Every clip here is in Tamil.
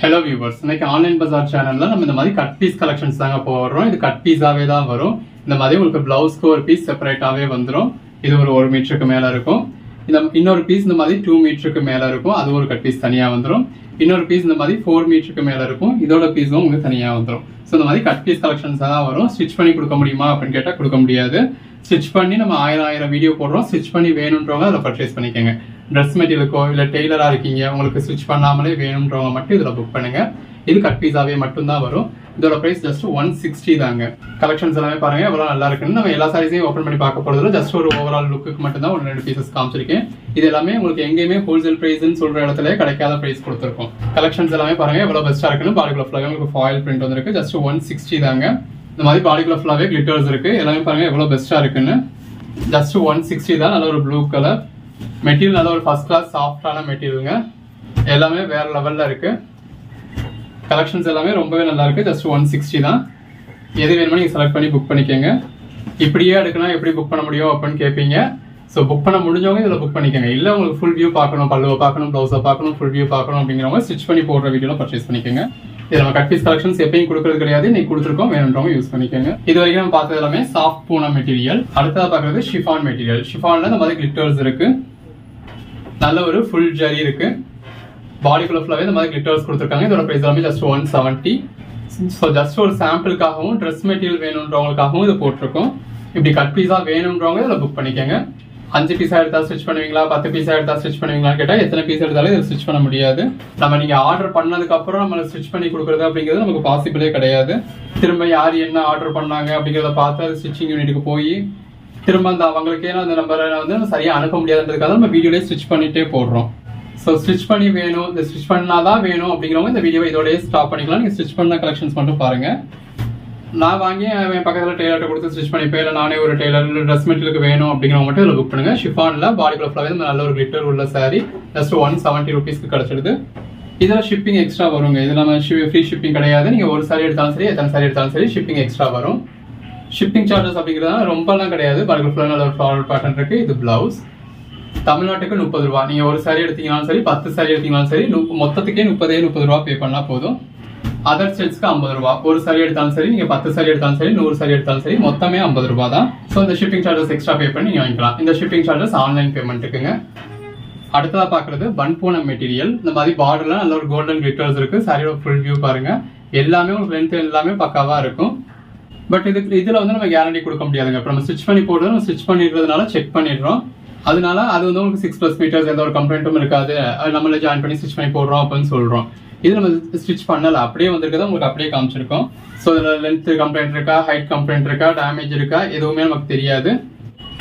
ஹலோ வியூவர்ஸ் இன்னைக்கு ஆன்லைன் பஜார் சேனல்ல நம்ம இந்த மாதிரி கட் பீஸ் கலெக்ஷன்ஸ் தாங்க போடுறோம் இது கட் பீஸாவே தான் வரும். இந்த மாதிரி உங்களுக்கு பிளவுஸ்க்கு ஒரு பீஸ் செப்பரேட்டாவே வந்துடும் இது ஒரு ஒரு மீட்டருக்கு மேல இருக்கும். இந்த இன்னொரு பீஸ் இந்த மாதிரி டூ மீட்டருக்கு மேல இருக்கும். அது ஒரு கட் பீஸ் தனியா வந்துடும் இன்னொரு பீஸ் இந்த மாதிரி ஃபோர் மீட்டருக்கு மேல இருக்கும். இதோட பீஸும் உங்களுக்கு தனியா வந்துடும் ஸோ இந்த மாதிரி கட் பீஸ் கலெக்ஷன்ஸ் தான் வரும். ஸ்டிச் பண்ணி கொடுக்க முடியுமா அப்படின்னு கேட்டால் கொடுக்க முடியாது. ஸ்டிச் பண்ணி நம்ம ஆயிரம் ஆயிரம் வீடியோ போடுறோம். ஸ்டிச் பண்ணி வேணுன்றவங்க அதை பர்ச்சேஸ் பண்ணிக்கோங்க. ட்ரெஸ் மெட்டீரியலுக்கோ இல்லை டெய்லராக இருக்கீங்க உங்களுக்கு ஸ்டிச் பண்ணாமலே வேணுன்றவங்க மட்டும் இதில் புக் பண்ணுங்கள் இது கட் பீஸாவே மட்டும்தான் வரும். இதோட ப்ரைஸ் ஜஸ்ட் ஒன் சிக்ஸ்டி தாங்க. கலெக்ஷன்ஸ் எல்லாமே பாருங்க எவ்வளோ நல்லா இருக்குன்னு நம்ம எல்லா சாரீஸையும் ஓப்பன் பண்ணி பார்க்க போகிறதுல ஜஸ்ட் ஒரு ஓவரால் லுக்கு மட்டும் தான் ஒரு ரெண்டு பீசஸ் காமிச்சிருக்கேன். இது எல்லாமே உங்களுக்கு எங்கேயுமே ஹோல்சேல் ப்ரைஸ்னு சொல்கிற இடத்துல கிடைக்காத ப்ரைஸ் கொடுத்துருக்கோம். கலெக்ஷன்ஸ் எல்லாமே பாருங்க எவ்வளோ பெஸ்ட்டாக இருக்குன்னு பாடிக்குள்ள ஃபுல்லாக உங்களுக்கு ஃபாயில் பிரிண்ட் வந்திருக்கு ஜஸ்ட் ஒன் சிக்ஸ்டி தாங்க. இந்த மாதிரி பாலிகுலர் ஃபுல்லாகவே கிளிட்டர்ஸ் இருக்குது எல்லாமே பாருங்க எவ்வளோ பெஸ்ட்டாக இருக்குன்னு. ஜஸ்ட் ஒன் சிக்ஸ்டி தான் நல்ல ஒரு ப்ளூ கலர் மெட்டீரியல் நல்ல ஒரு ஃபர்ஸ்ட் கிளாஸ் சாஃப்டான மெட்டீரியலுங்க எல்லாமே வேற லெவலில் இருக்கு. கலெக்ஷன்ஸ் எல்லாமே ரொம்பவே நல்லா இருக்கு. ஜஸ்ட் ஒன் சிக்ஸ்டி தான். எது வேணுமோ நீங்கள் செலக்ட் பண்ணி புக் பண்ணிக்கோங்க. இப்படியே எடுக்கணும் எப்படி புக் பண்ண முடியும் அப்படின்னு கேட்பீங்க ஸோ புக் பண்ண முடிஞ்சவங்க இதில் புக் பண்ணிக்கோங்க. இல்லை உங்களுக்கு ஃபுல் வியூ பார்க்கணும் பல்லுவை பார்க்கணும் ப்ளவுஸை பார்க்கணும் ஃபுல் வியூ பார்க்கணும் அப்படிங்கிறவங்க ஸ்டிச் பண்ணி போடுற வீடியோவில் பர்ச்சேஸ் பண்ணிக்கோங்க. இது நம்ம கட் பீஸ் கலெக்ஷன்ஸ் எப்பயும் கொடுக்கறது கிடையாது. இன்னைக்கு கொடுத்துருக்கோம். வேணுன்றவங்க யூஸ் பண்ணிக்கோங்க. இது வரைக்கும் நம்ம பார்த்தது எல்லாமே சாஃப்ட் பூனா மெட்டீரியல் அடுத்ததாக பார்க்குறது ஷிஃபான் மெட்டீரியல் ஷிஃபான்ல இந்த மாதிரி கிளிட்டர்ஸ் இருக்கு. நல்ல ஒரு ஃபுல் ஜரி இருக்கு. பாடிக்குள்ள ஃபுல்லாகவே இந்த மாதிரி கிளிட்டர்ஸ் கொடுத்துருக்காங்க. இதோட ப்ரைஸ் எல்லாமே just one seventy so just ஒரு சாம்பிளுக்காகவும் ட்ரெஸ் மெட்டீரியல் வேணுன்றவங்களுக்காகவும் இது போட்டிருக்கோம். இப்படி கட் பீஸாக வேணுன்றவங்க இதில் புக் பண்ணிக்கோங்க. அஞ்சு பீஸாக எடுத்தா ஸ்டிச் பண்ணுவீங்களா? பத்து பீஸாக எடுத்தா ஸ்டிச் பண்ணுவீங்களான்னு கேட்டால் எத்தனை பீஸ் எடுத்தாலும் இதை ஸ்டிச் பண்ண முடியாது. நம்ம நீங்கள் ஆர்டர் பண்ணதுக்கப்புறம் நம்ம ஸ்டிச் பண்ணி கொடுக்குறது அப்படிங்கிறது நமக்கு பாசிபிளே கிடையாது. திரும்ப யார் என்ன ஆர்டர் பண்ணாங்க அப்படிங்கிறத பார்த்து அது ஸ்டிச்சிங் யூனிட்டுக்கு போய் திரும்ப அந்த அவங்களுக்கே அந்த நம்பரை வந்து நம்ம சரியா அனுப்ப முடியாதுன்றதுக்காக நம்ம வீடியோலேயே ஸ்டிச் பண்ணிட்டே போடுறோம். ஸோ ஸ்டிச் பண்ணி வேணும். இந்த ஸ்டிச் பண்ணாதான் வேணும் அப்படிங்கிறவங்க இந்த வீடியோ இதோடய ஸ்டாப் பண்ணிக்கலாம். நீங்கள் ஸ்டிச் பண்ண கலெக்ஷன்ஸ் மட்டும் பாருங்கள் நான் வாங்கி என் பக்கத்தில் டெய்லர்கிட்ட கொடுத்து ஸ்டிச் பண்ணிப்பேன். இல்லை நானே ஒரு டெய்லர் ட்ரெஸ் மெட்டீரியலுக்கு வேணும் அப்படிங்கிறவங்க மட்டும் இதில் புக் பண்ணுங்க. ஷிஃபானில் பாடி ஃபுல்லாகவே நல்ல ஒரு கிளிட்டர் உள்ள சாரி ஜஸ்ட் ஒன் செவன்ட்டி ருபீஸ்க்கு கிடச்சிடுது. இதில் ஷிப்பிங் எக்ஸ்ட்ரா வருங்க. இது நம்ம ஃப்ரீ ஷிப்பிங் கிடையாது. நீங்கள் ஒரு சாரி எடுத்தாலும் சரி எத்தனை சாரி எடுத்தாலும் சரி ஷிப்பிங் எக்ஸ்ட்ரா வரும். ஷிப்பிங் சார்ஜஸ் அப்படிங்கிறது ரொம்பலாம் கிடையாது. பாடிக்குள்ள ஃபுல்லாக நல்ல ஒரு ஃப்ளாரல் பேட்டர்ன் இருக்குது இது பிளவுஸ் தமிழ்நாட்டுக்கு முப்பது ரூபா. நீங்கள் ஒரு சாரி எடுத்தீங்கனாலும் சரி பத்து சாரி எடுத்தீங்கனாலும் சரி மொத்தத்துக்கே முப்பதே முப்பது ரூபா பே பண்ணால் போதும். அதர் ஸ்டேட்ஸ்க்கு ஐம்பது ரூபா. ஒரு சரி எடுத்தாலும் சரி நீங்கள் பத்து சரி எடுத்தாலும் சரி நூறு சரி எடுத்தாலும் சரி மொத்தமே ஐம்பது ரூபா தான். ஸோ இந்த ஷிப்பிங் சார்ஜஸ் எக்ஸ்ட்ரா பே பண்ணி வாங்கிக்கலாம். இந்த ஷிப்பிங் சார்ஜஸ் ஆன்லைன் பேமெண்ட்டுக்குங்க அடுத்ததாக பார்க்குறது பன்பூனம் மெட்டீரியல் இந்த மாதிரி பார்டரில் நல்ல ஒரு கோல்டன் கிளிட்டர்ஸ் இருக்குது சாரியோட ஃபுல் வியூ பாருங்கள் எல்லாமே உங்களுக்கு லென்த் எல்லாமே பக்காவாக இருக்கும். பட் இதுக்கு இதில் வந்து நம்ம கேரண்டி கொடுக்க முடியாதுங்க. இப்போ நம்ம ஸ்டிச் பண்ணி போடுறது நம்ம ஸ்டிச் பண்ணிடுறதுனால செக் பண்ணிடுறோம். அதனால அது வந்து உங்களுக்கு சிக்ஸ் ப்ளஸ் மீட்டர்ஸ் எந்த ஒரு கம்ப்ளைண்ட்டும் இருக்காது. அது நம்மள ஜாயின் பண்ணி ஸ்டிச் பண்ணி போடுறோம் அப்படின்னு சொல்றோம். இது நம்ம ஸ்டிச் பண்ணல. அப்படியே வந்திருக்கதை உங்களுக்கு அப்படியே காமிச்சிருக்கோம். ஸோ இதில் லென்த் கம்ப்ளைண்ட் இருக்கா? ஹைட் கம்ப்ளைண்ட் இருக்கா? டேமேஜ் இருக்கா? எதுவுமே நமக்கு தெரியாது.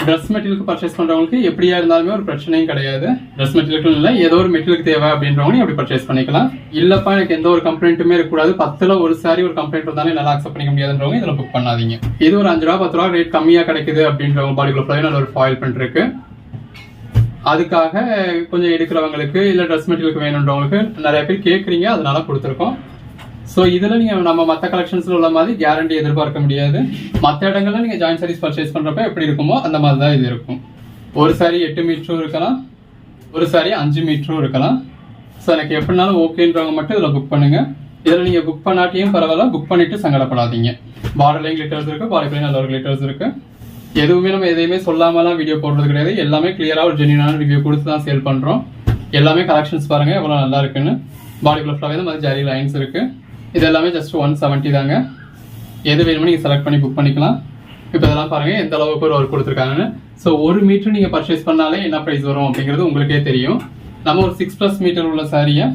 ட்ரெஸ் மெட்டீரியலுக்கு பர்ச்சேஸ் பண்ணுறவங்களுக்கு எப்படியா இருந்தாலுமே ஒரு பிரச்சனையும் கிடையாது. ட்ரெஸ் மெட்டீரியலுக்கு இல்லை ஏதோ ஒரு மெட்டீரியலுக்கு தேவை அப்படின்றவங்க எப்படி அப்படி பர்ச்சேஸ் பண்ணிக்கலாம். இல்லப்பா எனக்கு எந்த ஒரு கம்ப்ளைண்ட்டுமே இருக்கக்கூடாது. பத்தில் ஒரு சாரி ஒரு கம்ப்ளைண்ட் இருந்தாலும் என்னால் அக்செப்ட் பண்ணிக்க முடியாதுன்றவங்க இதில் புக் பண்ணாதீங்க. இது ஒரு அஞ்சு ரூபா பத்து ரூபா ரேட் கம்மியாக கிடைக்குது அப்படின்றவங்க பாடிக்குள்ள ஃபுல்லாக நல்ல ஒரு ஃபாயில் பண்ணிருக்கு அதுக்காக கொஞ்சம் எடுக்கிறவங்களுக்கு இல்ல ட்ரெஸ் மெட்டீரியலுக்கு வேணுன்றவங்களுக்கு நிறைய பேர் கேட்குறீங்க அதனால கொடுத்துருக்கோம். ஸோ இதில் நீங்கள் நம்ம மற்ற கலெக்ஷன்ஸில் உள்ள மாதிரி கேரண்டி எதிர்பார்க்க முடியாது. மற்ற இடங்கள்ல நீங்கள் ஜாயின் சாரீஸ் பர்ச்சேஸ் பண்ணுறப்ப எப்படி இருக்குமோ அந்த மாதிரி தான் இது இருக்கும். ஒரு சாரி எட்டு மீட்டரும் இருக்கலாம். ஒரு சாரி அஞ்சு மீட்டரும் இருக்கலாம். ஸோ எனக்கு எப்படினாலும் ஓகேன்றவங்க மட்டும் இதில் புக் பண்ணுங்கள் இதில் நீங்கள் புக் பண்ணாட்டியும் பரவாயில்ல புக் பண்ணிவிட்டு சங்கடப்படாதீங்க. பார்டர்லையும் கிளிட்டர்ஸ் இருக்குது பாடிக்குலையும் நல்ல ஒரு கிளிட்டர்ஸ் இருக்குது எதுவுமே நம்ம எதையுமே சொல்லாமலாம் வீடியோ போடுறது கிடையாது. எல்லாமே கிளியராக ஒரு ஜென்யூனான ரிவ்யூ கொடுத்து தான் சேல் பண்ணுறோம் எல்லாமே கலெக்ஷன்ஸ் பாருங்கள் எவ்வளோ நல்லா இருக்குன்னு. பாடிக்குள்ள ஃபுல்லாகவே தான் மாதிரி லைன்ஸ் இருக்குது இது எல்லாமே ஜஸ்ட் ஒன் செவன்ட்டி தாங்க. எது வேணுமோ நீங்கள் செலக்ட் பண்ணி புக் பண்ணிக்கலாம். இப்போ இதெல்லாம் பாருங்கள் எந்த அளவுக்கு ஒரு ஒர்க் கொடுத்துருக்காங்கன்னு. ஸோ ஒரு மீட்டர் நீங்கள் பர்ச்சேஸ் பண்ணாலே என்ன ப்ரைஸ் வரும் அப்படிங்கிறது உங்களுக்கே தெரியும். நம்ம ஒரு சிக்ஸ் ப்ளஸ் மீட்டர் உள்ள சாரியை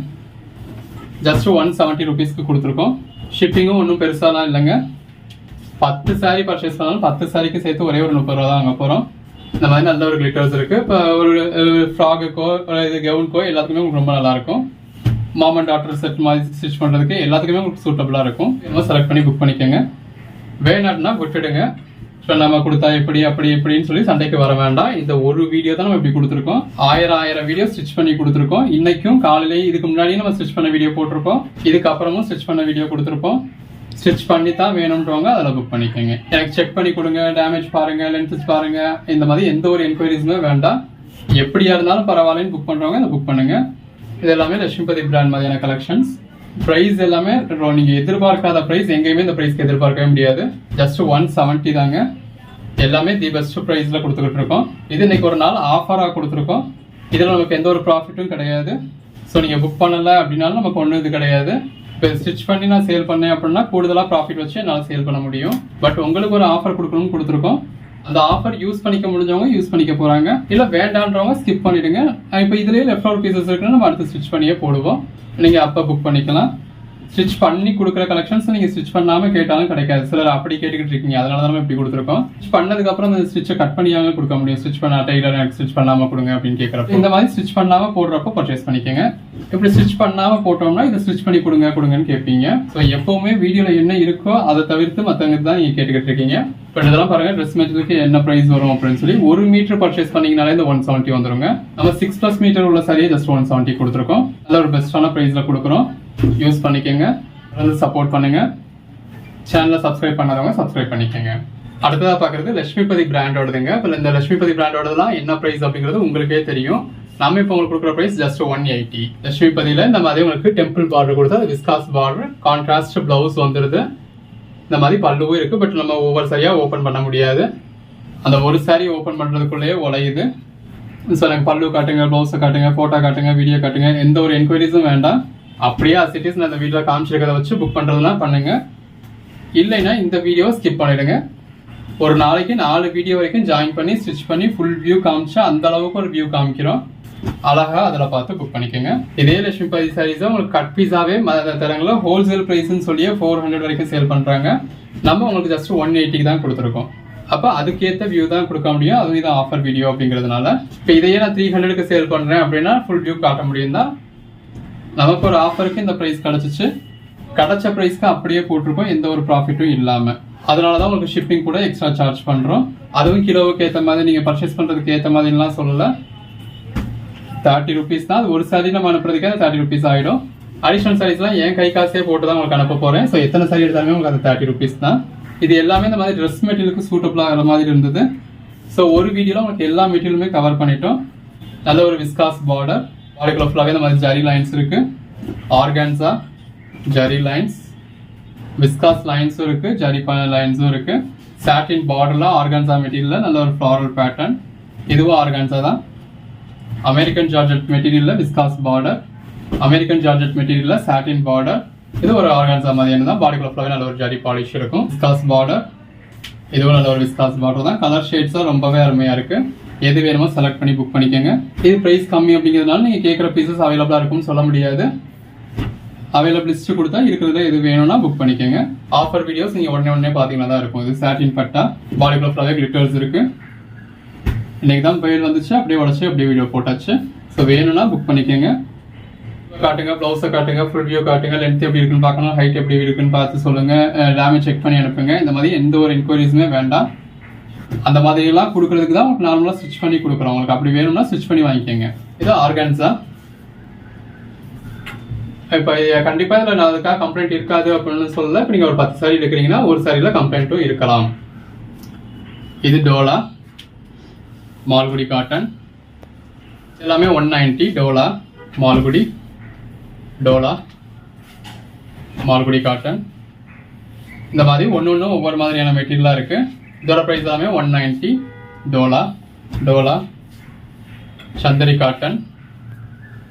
ஜஸ்ட் ஒன் செவன்ட்டி ருபீஸ்க்கு கொடுத்துருக்கோம். ஷிப்பிங்கும் ஒன்றும் பெருசாலாம் இல்லைங்க. பத்து சாரீ பர்ச்சேஸ் பண்ணாலும் பத்து சாரிக்கு சேர்த்து ஒரே ஒரு முப்பது ரூபா தான் வாங்க போகிறோம் இந்த மாதிரி நல்ல ஒரு கிளிட்டர்ஸ் இருக்குது இப்போ ஒரு ஃப்ராகுக்கோ ஒரு இது கவுனுக்கோ எல்லாத்துக்குமே உங்களுக்கு ரொம்ப நல்லாயிருக்கும் மாமன் மாம் அண்ட் டாக்டர் செட் மாதிரி ஸ்டிச் பண்ணுறதுக்கு எல்லாத்துக்குமே உங்களுக்கு சூட்டபுளாக இருக்கும். இன்னும் செலக்ட் பண்ணி புக் பண்ணிக்கோங்க. வேணாட்னா விட்டுடுங்க ஸோ நம்ம கொடுத்தா எப்படி அப்படி இப்படின்னு சொல்லி சண்டைக்கு வர வேண்டாம். இந்த ஒரு வீடியோ தான் நம்ம இப்படி கொடுத்துருக்கோம். ஆயிரம் ஆயிரம் வீடியோ ஸ்டிச் பண்ணி கொடுத்துருக்கோம். இன்னைக்கும் காலையிலேயே இதுக்கு முன்னாடியே நம்ம ஸ்டிச் பண்ண வீடியோ போட்டிருக்கோம். இதுக்கப்புறமும் ஸ்டிச் பண்ண வீடியோ கொடுத்துருப்போம். ஸ்டிச் பண்ணி தான் வேணுன்றவங்க அதில் புக் பண்ணிக்கோங்க. எனக்கு செக் பண்ணி கொடுங்க டேமேஜ் பாருங்க லென்த் பாருங்க இந்த மாதிரி எந்த ஒரு என்கொயரிஸுமே வேண்டாம். எப்படியா இருந்தாலும் பரவாயில்லன்னு புக் பண்ணுறவங்க அதை புக் பண்ணுங்க. இது எல்லாமே லட்சுமிபதி பிராண்ட் மாதிரியான கலெக்ஷன்ஸ் ப்ரைஸ் எல்லாமே நீங்கள் எதிர்பார்க்காத ப்ரைஸ் எங்கேயுமே இந்த ப்ரைஸ்க்கு எதிர்பார்க்கவே முடியாது. ஜஸ்ட் ஒன் செவன்ட்டி தாங்க. எல்லாமே தி பெஸ்ட் ப்ரைஸில் கொடுத்துக்கிட்டு இருக்கோம். இது இன்னைக்கு ஒரு நாள் ஆஃபராக கொடுத்துருக்கோம். இதில் நமக்கு எந்த ஒரு ப்ராஃபிட்டும் கிடையாது. ஸோ நீங்கள் புக் பண்ணலை அப்படின்னாலும் நமக்கு ஒன்றும் இது கிடையாது. இப்போ ஸ்டிச் பண்ணி நான் சேல் பண்ணேன் அப்படின்னா கூடுதலாக ப்ராஃபிட் வச்சு என்னால் சேல் பண்ண முடியும். பட் உங்களுக்கு ஒரு ஆஃபர் கொடுக்கணும்னு கொடுத்துருக்கோம். அந்த ஆஃபர் யூஸ் பண்ணிக்க முடிஞ்சவங்க யூஸ் பண்ணிக்க போகிறாங்க இல்லை வேண்டான்றவங்க ஸ்கிப் பண்ணிடுங்க. இப்போ இதுலேயே லெஃப்ட் அவுட் பீசஸ் இருக்குன்னா நம்ம அடுத்து ஸ்டிச் பண்ணியே போடுவோம். நீங்கள் அப்போ புக் பண்ணிக்கலாம். ஸ்டிச் பண்ணி கொடுக்குற கலெக்ஷன்ஸ் நீங்க ஸ்டிச் பண்ணாம கேட்டாலும் கிடைக்காது. சிலர் அப்படி கேட்டுக்கிட்டு இருக்கீங்க. அதனால தான் இப்படி கொடுத்துருக்கோம். ஸ்டிச் பண்ணதுக்கப்புறம் அந்த ஸ்டிச்சை கட் பண்ணியாங்க கொடுக்க முடியும். ஸ்டிச் பண்ண டெய்லர் எனக்கு ஸ்டிச் பண்ணாம கொடுங்க அப்படின்னு கேட்குறப்ப இந்த மாதிரி ஸ்டிச் பண்ணாம போடுறப்ப பர்ச்சேஸ் பண்ணிக்கோங்க. இப்படி ஸ்டிச் பண்ணாம போட்டோம்னா இதை ஸ்டிச் பண்ணி கொடுங்க கொடுங்கன்னு கேட்பீங்க. ஸோ எப்பவுமே வீடியோல என்ன இருக்கோ அதை தவிர்த்து மத்தவங்க தான் நீங்க கேட்டுக்கிட்டு இருக்கீங்க. இப்போ இதெல்லாம் பாருங்க ட்ரெஸ் மெட்டீரியலுக்கு என்ன ப்ரைஸ் வரும் அப்படின்னு சொல்லி ஒரு மீட்டர் பர்ச்சேஸ் பண்ணீங்கனாலே இந்த ஒன் செவன்ட்டி வந்துருங்க. நம்ம சிக்ஸ் ப்ளஸ் மீட்டர் உள்ள சரியே ஜஸ்ட் ஒன் செவன்ட்டி கொடுத்துருக்கோம். அதில் ஒரு பெஸ்ட்டான ப்ரைஸில் கொடுக்குறோம். யூஸ் பண்ணிக்கோங்க. வந்து சப்போர்ட் பண்ணுங்க. சேனலை சப்ஸ்கிரைப் பண்ணாதவங்க சப்ஸ்கிரைப் பண்ணிக்கோங்க. அடுத்ததாக பார்க்குறது லட்சுமிபதி பிராண்டோடதுங்க இப்போ இந்த லட்சுமிபதி பிராண்டோடதுலாம் என்ன ப்ரைஸ் அப்படிங்கிறது உங்களுக்கே தெரியும். நம்ம இப்போ உங்களுக்கு கொடுக்குற ப்ரைஸ் ஜஸ்ட் ஒன் எயிட்டி லட்சுமிபதியில் நம்ம அதே உங்களுக்கு டெம்பிள் பார்டர் கொடுத்தா விஸ்காஸ் பார்டர் கான்ட்ராஸ்ட் ப்ளவுஸ் வந்துடுது இந்த மாதிரி பல்லுவும் இருக்கு பட் நம்ம ஒவ்வொரு சரியா ஓப்பன் பண்ண முடியாது. அந்த ஒரு சாரி ஓப்பன் பண்ணுறதுக்குள்ளேயே உழையுது. ஸோ எனக்கு பல்லு காட்டுங்க ப்ளவுஸை காட்டுங்க ஃபோட்டோ காட்டுங்க வீடியோ காட்டுங்க எந்த ஒரு என்கொயரிஸும் வேண்டாம். அப்படியே அசிட்டிஸ் நான் இந்த வீடியோவில் காமிச்சிருக்கிறத வச்சு புக் பண்ணுறதுனா பண்ணுங்க. இல்லைன்னா இந்த வீடியோ ஸ்கிப் பண்ணிடுங்க. ஒரு நாளைக்கு நாலு வீடியோ வரைக்கும் ஜாயின் பண்ணி ஸ்டிச் பண்ணி ஃபுல் வியூ காமிச்சா அந்த அளவுக்கு ஒரு வியூ காமிக்கிறோம். அழகாக அதில் பார்த்து புக் பண்ணிக்கோங்க. இதே லட்சுமி பதி சாரீஸை உங்களுக்கு கட் பீஸாவே மத தரங்கள ஹோல்சேல் ப்ரைஸ்னு சொல்லியே ஃபோர் ஹண்ட்ரட் வரைக்கும் சேல் பண்ணுறாங்க நம்ம உங்களுக்கு ஜஸ்ட் ஒன் எயிட்டிக்கு தான் கொடுத்துருக்கோம். அப்போ அதுக்கேற்ற வியூ தான் கொடுக்க முடியும். அதுவும் இதான் ஆஃபர் வீடியோ அப்படிங்கிறதுனால. இப்போ இதையே நான் த்ரீ ஹண்ட்ரடுக்கு சேல் பண்ணுறேன் அப்படின்னா ஃபுல் வியூ காட்ட முடியும் தான் நமக்கு ஒரு ஆஃபருக்கு இந்த ப்ரைஸ் கிடச்சிச்சு. கிடைச்ச ப்ரைஸ்க்கு அப்படியே போட்டிருக்கோம். எந்த ஒரு ப்ராஃபிட்டும் இல்லாமல் அதனால தான் உங்களுக்கு ஷிப்பிங் கூட எக்ஸ்ட்ரா சார்ஜ் பண்ணுறோம் அதுவும் கிலோவுக்கு ஏற்ற மாதிரி நீங்கள் பர்ச்சேஸ் பண்ணுறதுக்கு ஏற்ற மாதிரிலாம் சொல்லலை. தேர்ட்டி ருபீஸ் தான். ஒரு சாரி நம்ம அனுப்புறதுக்கே அந்த தேர்ட்டி ருபீஸ் ஆகிடும் அடிஷனல் சாரீஸ்லாம் என் கை காசே போட்டு தான் உங்களுக்கு அனுப்ப போகிறேன் ஸோ எத்தனை சாரி எடுத்தாலுமே உங்களுக்கு அந்த தேர்ட்டி ருபீஸ் தான். இது எல்லாமே இந்த மாதிரி ட்ரெஸ் மெட்டீரியலுக்கு சூட்டபிள் ஆகிற மாதிரி இருந்தது. ஸோ ஒரு வீடியோவில் உங்களுக்கு எல்லா மெட்டீரியலுமே கவர் பண்ணிட்டோம். நல்ல ஒரு விஸ்காஸ் பார்டர் பாடிக்குள்ள ஃபுல்லாகவே இந்த மாதிரி ஜரி லைன்ஸ் இருக்கு. ஆர்கான்ஸா ஜரி லைன்ஸ் விஸ்காஸ் லைன்ஸும் இருக்கு ஜரி லைன்ஸும் இருக்கு. சாட்டின் பார்டர்லாம் ஆர்கான்ஸா மெட்டீரியலில் நல்ல ஒரு ஃப்ளாரல் பேட்டர்ன் இதுவும் ஆர்கான்ஸா தான். அமெரிக்கன் ஜார்ஜெட் மெட்டீரியல்ல விஸ்காஸ் பார்டர் அமெரிக்கன் ஜார்ஜெட் மெட்டீரியல்ல சாட்டின் பார்டர் இது ஒரு ஆர்கான்ஸா மாதிரியான தான் பாடிக்குள்ள ஃபுல்லாகவே நல்ல ஒரு ஜரி பாலிஷ் இருக்கும். விஸ்காஸ் பார்டர் இதுவும் நல்ல ஒரு விஸ்காஸ் பார்டர் தான். கலர் ஷேட்ஸும் ரொம்பவே அருமையா இருக்கு. எது வேணுமோ செலக்ட் பண்ணி புக் பண்ணிக்கோங்க. இது பிரைஸ் கம்மி அப்படிங்கிறதுனால நீங்க கேட்குற பீசஸ் அவைலபிளா இருக்கும்னு சொல்ல முடியாது. அவைலபிள் கொடுத்தா இருக்கிறதுல எது வேணும்னா புக் பண்ணிக்கோங்க. ஆஃபர் வீடியோஸ் நீங்க உடனே உடனே பாத்தீங்கன்னா தான் இருக்கும். இது சாட்டின் பட்டா பாடிக்குள்ள ஃபுல்லாகவே கிளிட்டர்ஸ் இருக்கு. இன்னைக்கு தான் பயிர் வந்துச்சு அப்படியே உடச்சு அப்படியே வீடியோ போட்டாச்சு. ஸோ வேணும்னா புக் பண்ணிக்கோங்க. காட்டுங்க ப்ளவுஸை காட்டுங்க ஃபுல் வியூ காட்டுங்க லென்த் எப்படி இருக்குன்னு பார்க்கணும் ஹைட் எப்படி இருக்குன்னு பார்த்து சொல்லுங்க. டேமேஜ் செக் பண்ணி அனுப்புங்க. இந்த மாதிரி எந்த ஒரு என்கொயரிஸுமே வேண்டாம். அந்த மாதிரிலாம் கொடுக்குறதுக்கு கொடுக்கறதுக்கு தான் உங்களுக்கு நார்மலாக ஸ்டிச் பண்ணி கொடுக்குறோம். உங்களுக்கு அப்படி வேணும்னா ஸ்டிச் பண்ணி வாங்கிக்கோங்க. இது ஆர்கான்ஸா இப்போ கண்டிப்பாக இதில் நான் அதுக்காக கம்ப்ளைண்ட் இருக்காது அப்படின்னு சொல்லல. இப்போ நீங்கள் ஒரு பத்து சாரி எடுக்கிறீங்கன்னா ஒரு சாரியில் கம்ப்ளைண்ட்டும் இருக்கலாம். இது டோலா மால்குடி காட்டன் எல்லாமே one ninety dola Malgudi dola Malgudi cotton இந்த மாதிரி ஒன்று ஒன்றும் ஒவ்வொரு மாதிரியான மெட்டீரியலாக இருக்குது இதோட ப்ரைஸ் எல்லாமே one ninety dola dola Chanderi cotton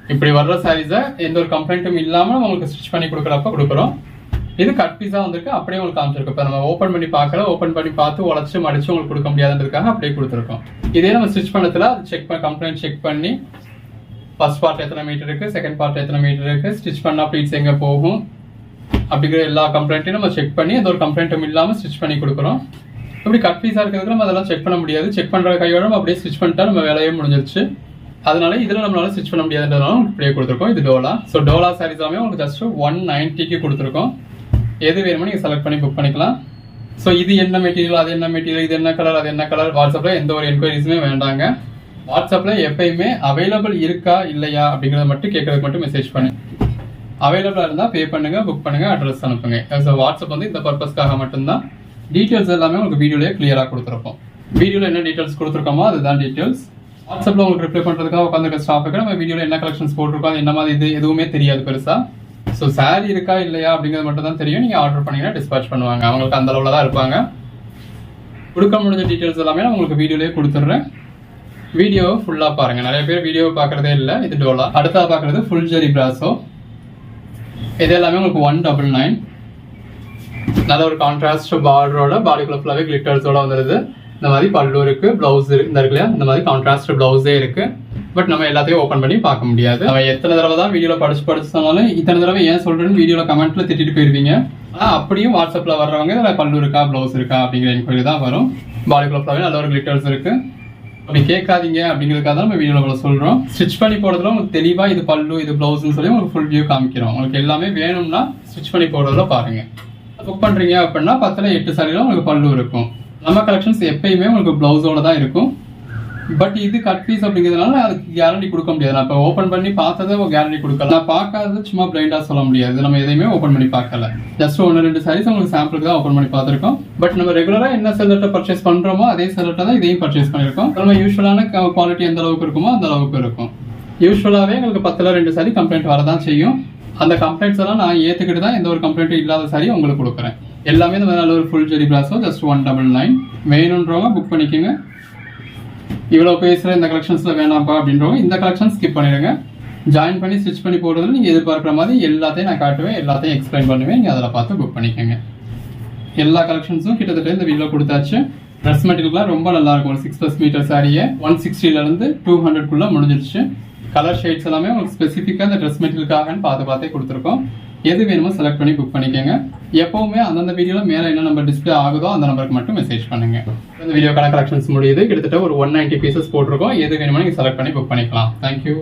இப்படி வர்ற சாரீஸை எந்த ஒரு கம்ப்ளைண்ட்டும் இல்லாமல் உங்களுக்கு ஸ்டிச் பண்ணி கொடுக்குறப்ப கொடுக்குறோம். இது கட் பீஸாக வந்திருக்கு. அப்படியே உங்களுக்கு காமிச்சிருக்கு இப்போ நம்ம ஓப்பன் பண்ணி பார்க்கல. ஓப்பன் பண்ணி பார்த்து உடச்சு மடிச்சு உங்களுக்கு கொடுக்க முடியாதுன்றதுக்காக அப்படியே கொடுத்துருக்கோம். இதே நம்ம ஸ்டிச் பண்ணதுல செக் பண்ண கம்ப்ளைண்ட் செக் பண்ணி ஃபர்ஸ்ட் பார்ட் எத்தனை மீட்டர் இருக்கு? செகண்ட் பார்ட் எத்தனை மீட்டர் இருக்கு? ஸ்டிச் பண்ணா ப்ளீட்ஸ் எங்க போகும்? அப்படிங்கிற எல்லா கம்ப்ளைண்ட்டையும் நம்ம செக் பண்ணி எந்த ஒரு கம்ப்ளைண்ட்டும் இல்லாமல் ஸ்டிச் பண்ணி கொடுக்குறோம். இப்படி கட் பீஸாக இருக்கிறதுக்கு நம்ம அதெல்லாம் செக் பண்ண முடியாது. செக் பண்ணுற கையோட நம்ம அப்படியே ஸ்டிச் பண்ணிட்டா நம்ம வேலையே முடிஞ்சிருச்சு. அதனால இதில் நம்மளால ஸ்டிச் பண்ண முடியாதுன்றதுனால உங்களுக்கு இப்படியே கொடுத்துருக்கோம். இது டோலா. ஸோ டோலா சாரீஸ் எல்லாமே உங்களுக்கு ஜஸ்ட் ஒன் நைன்ட்டிக்கு கொடுத்துருக்கோம். எது வேணுமோ நீங்கள் செலக்ட் பண்ணி புக் பண்ணிக்கலாம். ஸோ இது என்ன மெட்டீரியல் அது என்ன மெட்டீரியல் இது என்ன கலர் அது என்ன கலர் வாட்ஸ்அப்பில் எந்த ஒரு என்கொயரிஸுமே வேண்டாங்க. வாட்ஸ்அப்பில் எப்பயுமே அவைலபிள் இருக்கா இல்லையா அப்படிங்கிறத மட்டும் கேட்கறதுக்கு மட்டும் மெசேஜ் பண்ணு. அவைலபிளாக இருந்தால் பே பண்ணுங்கள் புக் பண்ணுங்கள் அட்ரஸ் அனுப்புங்க. ஸோ வாட்ஸ்அப் வந்து இந்த பர்பஸ்க்காக மட்டும்தான். டீட்டெயில்ஸ் எல்லாமே உங்களுக்கு வீடியோலேயே கிளியராக கொடுத்துருப்போம். வீடியோவில் என்ன டீட்டெயில்ஸ் கொடுத்துருக்கோமோ அதுதான் டீட்டெயில்ஸ் வாட்ஸ்அப்பில் உங்களுக்கு ரிப்ளை பண்ணுறதுக்காக உட்காந்துருக்க ஸ்டாஃபுக்கு நம்ம வீடியோவில் என்ன கலெக்ஷன்ஸ் போட்டிருக்கோம் அது என்ன மாதிரி இது எதுவுமே தெரியாது பெருசாக ஸோ சாரி இருக்கா இல்லையா அப்படிங்கிறது மட்டும் தான் தெரியும். நீங்கள் ஆர்டர் பண்ணீங்கன்னா டிஸ்பேச் பண்ணுவாங்க. அவங்களுக்கு அந்த அளவில் தான் இருப்பாங்க. கொடுக்க முடிஞ்ச டீட்டெயில்ஸ் எல்லாமே நான் உங்களுக்கு வீடியோலேயே கொடுத்துட்றேன். வீடியோவை ஃபுல்லாக பாருங்கள் நிறைய பேர் வீடியோவை பார்க்குறதே இல்லை. இது டோலா அடுத்தா பார்க்குறது ஃபுல் ஜெரி பிராஸோ இது எல்லாமே உங்களுக்கு ஒன் டபுள் நைன் நல்ல ஒரு கான்ட்ராஸ்ட் பார்டரோட பாடிக்குள்ள ஃபுல்லாகவே கிளிட்டர்ஸோட வந்துடுது இந்த மாதிரி பல்லு ப்ளவுஸ் பிளவுஸ் இந்த இருக்கு இல்லையா? இந்த மாதிரி கான்ட்ராஸ்ட் ப்ளவுஸே இருக்குது பட் நம்ம எல்லாத்தையும் ஓப்பன் பண்ணி பார்க்க முடியாது. நம்ம எத்தனை தடவை தான் வீடியோவில் படிச்சு படிச்சு சொன்னாலும் இத்தனை தடவை ஏன் சொல்றேன்னு வீடியோவில் கமெண்ட்ல திட்டிட்டு போயிருவீங்க. ஆனால் அப்படியும் வாட்ஸ்அப்பில் வர்றவங்க இதில் பல்லு இருக்கா ப்ளவுஸ் இருக்கா? அப்படிங்கிற என்கொயரி தான் வரும். பாடிக்குள்ள ஃபுல்லாகவே நல்ல ஒரு கிளிட்டர்ஸ் இருக்கு. அப்படி கேட்காதீங்க அப்படிங்கிறதுக்காக தான் நம்ம வீடியோவில் சொல்கிறோம் ஸ்டிச் பண்ணி போடுறதுல உங்களுக்கு தெளிவாக இது பல்லு இது ப்ளவுஸ்னு சொல்லி உங்களுக்கு ஃபுல் வியூ காமிக்கிறோம். உங்களுக்கு எல்லாமே வேணும்னா ஸ்டிச் பண்ணி போடுறதுல பாருங்க. புக் பண்ணுறீங்க அப்படின்னா பத்தில் எட்டு சாரியில் உங்களுக்கு பல்லு இருக்கும். நம்ம கலெக்ஷன்ஸ் எப்பயுமே உங்களுக்கு ப்ளவுஸோட தான் இருக்கும். பட் இது கட் பீஸ் அப்படிங்கிறதுனால அதுக்கு கேரண்டி கொடுக்க முடியாது. நான் இப்போ ஓப்பன் பண்ணி பார்த்ததை கேரண்டி கொடுக்கல நான் பார்க்காத சும்மா பிளைண்டாக சொல்ல முடியாது. நம்ம எதையுமே ஓப்பன் பண்ணி பார்க்கல. ஜஸ்ட் ஒன்று ரெண்டு சாரீஸ் உங்களுக்கு சாம்பிளுக்கு தான் ஓப்பன் பண்ணி பார்த்துருக்கோம். பட் நம்ம ரெகுலராக என்ன செல்லட்டை பர்ச்சேஸ் பண்ணுறோமோ அதே செல்லட்டை தான் இதையும் பர்ச்சேஸ் பண்ணியிருக்கோம். நம்ம யூஸ்வலான குவாலிட்டி எந்த அளவுக்கு இருக்குமோ அந்த அளவுக்கு இருக்கும். யூஸ்வலாகவே எங்களுக்கு பத்தில் ரெண்டு சாரி கம்ப்ளைண்ட் வரதான் செய்யும். அந்த கம்ப்ளைண்ட்ஸ் எல்லாம் நான் ஏற்றுக்கிட்டு தான் எந்த ஒரு கம்ப்ளைண்ட்டும் இல்லாத சாரி உங்களுக்கு கொடுக்குறேன். எல்லாமே இந்த மாதிரி நல்ல ஒரு full jari brasso just one double nine வேணுன்றவங்க புக் பண்ணிக்கோங்க. இவ்வளோ பேசுகிற இந்த கலெக்ஷன்ஸில் வேணாம்ப்பா அப்படின்றவங்க இந்த கலெக்ஷன் ஸ்கிப் பண்ணிடுங்க. ஜாயின் பண்ணி ஸ்டிச் பண்ணி போடுறதுல நீங்கள் எதிர்பார்க்குற மாதிரி எல்லாத்தையும் நான் காட்டுவேன் எல்லாத்தையும் எக்ஸ்பிளைன் பண்ணுவேன். நீங்கள் அதில் பார்த்து புக் பண்ணிக்கோங்க. எல்லா கலெக்ஷன்ஸும் கிட்டத்தட்ட இந்த வீடியோ கொடுத்தாச்சு. ட்ரெஸ் மெட்டீரியல்லாம் ரொம்ப நல்லா இருக்கும். ஒரு சிக்ஸ் ப்ளஸ் மீட்டர் சாரியை ஒன் சிக்ஸ்டிலேருந்து டூ ஹண்ட்ரட்குள்ளே முடிஞ்சிருச்சு. கலர் ஷேட்ஸ் எல்லாமே உங்களுக்கு ஸ்பெசிஃபிக்காக இந்த ட்ரெஸ் மெட்டீரியலுக்காகன்னு பார்த்து பார்த்தே கொடுத்துருக்கோம். எது வேணுமோ செலக்ட் பண்ணி புக் பண்ணிக்கோங்க. எப்பவுமே அந்தந்த வீடியோவில் மேலே என்ன நம்பர் டிஸ்ப்ளே ஆகுதோ அந்த நம்பருக்கு மட்டும் மெசேஜ் பண்ணுங்க. இந்த வீடியோக்கான கலெக்ஷன்ஸ் முடியுது. கிட்டத்தட்ட ஒரு ஒன் நைன்ட்டி பீசஸ் போட்டிருக்கோம். எது வேணுமோ நீங்கள் செலக்ட் பண்ணி புக் பண்ணிக்கலாம். தேங்க்யூ